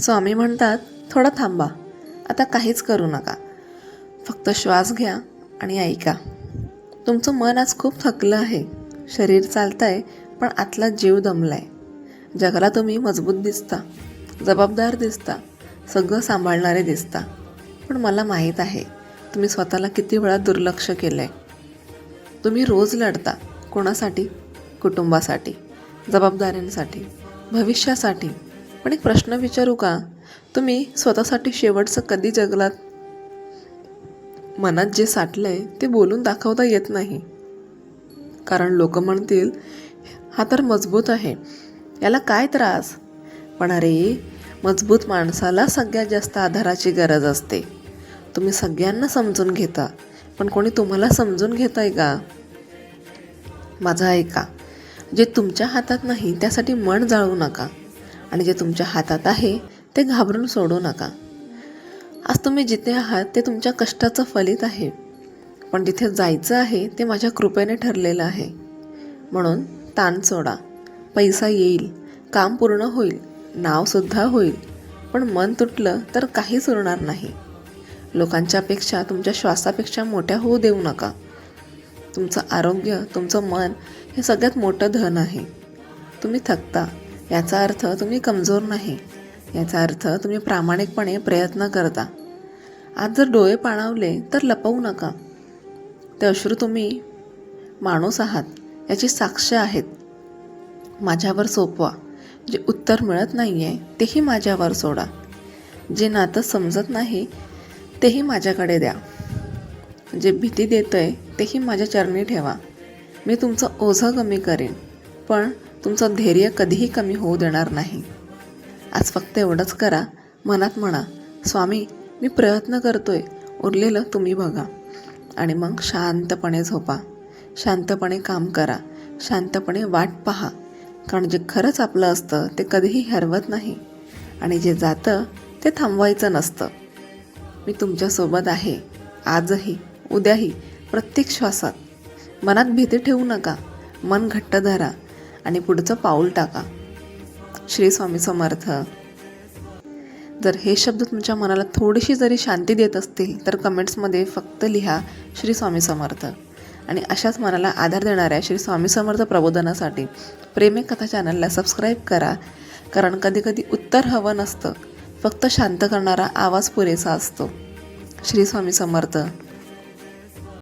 स्वामी म्हणतात थोडं थांबा. आता काहीच करू नका. फक्त श्वास घ्या आणि ऐका. तुमचं मन आज खूप थकलं आहे. शरीर चालतं आहे पण आतला जीव दमला आहे जगाला तुम्ही मजबूत दिसता जबाबदार दिसता सगळं सांभाळणारे दिसता. पण मला माहीत आहे तुम्ही स्वतःला किती वेळा दुर्लक्ष केलं आहे तुम्ही रोज लढता कोणासाठी? कुटुंबासाठी जबाबदाऱ्यांसाठी भविष्यासाठी. पण एक प्रश्न विचारू का? तुम्ही स्वतःसाठी शेवटचं कधी जगलात? मनात जे साठलं आहे ते बोलून दाखवता येत नाही. कारण लोक म्हणतील हा तर मजबूत आहे. याला काय त्रास? पण अरे मजबूत माणसाला सगळ्यात जास्त आधाराची गरज असते. तुम्ही सगळ्यांना समजून घेता. पण कोणी तुम्हाला समजून घेत आहे का? माझं ऐका. जे तुमच्या हातात नाही त्यासाठी मन जाळू नका. आणि जे तुमच्या हातात आहे ते घाबरून सोडू नका. आज तुम्ही जिथे आहात ते तुमच्या कष्टाचं फलित आहे. पण जिथे जायचं आहे ते माझ्या कृपेने ठरलेलं आहे. म्हणून ताण सोडा. पैसा येईल काम पूर्ण होईल नावसुद्धा होईल. पण मन तुटलं तर काहीच उरणार नाही. लोकांच्या अपेक्षा तुमच्या श्वासापेक्षा मोठ्या होऊ देऊ नका. तुमचं आरोग्य तुमचं मन हे सगळ्यात मोठं धन आहे. तुम्ही थकता. याचा अर्थ तुम्ही कमजोर नाही. याचा अर्थ तुम्ही प्रामाणिकपणे प्रयत्न करता. आज जर डोळे पाणावले तर लपवू नका. ते अश्रू तुम्ही माणूस आहात याची साक्ष आहेत. माझ्यावर सोपवा. जे उत्तर मिळत नाही आहे तेही माझ्यावर सोडा. जे नातं समजत नाही तेही माझ्याकडे द्या. जे भीती देतं आहे तेही माझ्या चरणी ठेवा. मी तुमचं ओझं कमी करेन. पण तुमचं धैर्य कधीही कमी होऊ देणार नाही. आज फक्त एवढंच करा. मनात म्हणा स्वामी मी प्रयत्न करतोय. उरलेलं तुम्ही बघा आणि मग शांतपणे झोपा. शांतपणे काम करा. शांतपणे वाट पहा. कारण जे खरंच आपलं असतं ते कधीही हरवत नाही. आणि जे जातं ते थांबवायचं नसतं. मी तुमच्यासोबत आहे. आजही उद्याही प्रत्येक श्वासात. मनात भीती ठेवू नका. मन घट्ट धरा. आणि पुढचं पाऊल टाका. श्री स्वामी समर्थ. जर हे शब्द तुमच्या मनाला थोडीशी जरी शांती देत असतील तर कमेंट्समध्ये फक्त लिहा श्री स्वामी समर्थ. आणि अशाच मनाला आधार देणाऱ्या श्री स्वामी समर्थ प्रबोधनासाठी प्रेमे कथा चॅनलला सबस्क्राईब करा कारण कधीकधी उत्तर हवं नसतं फक्त शांत करणारा आवाज पुरेसा असतो. श्री स्वामी समर्थ.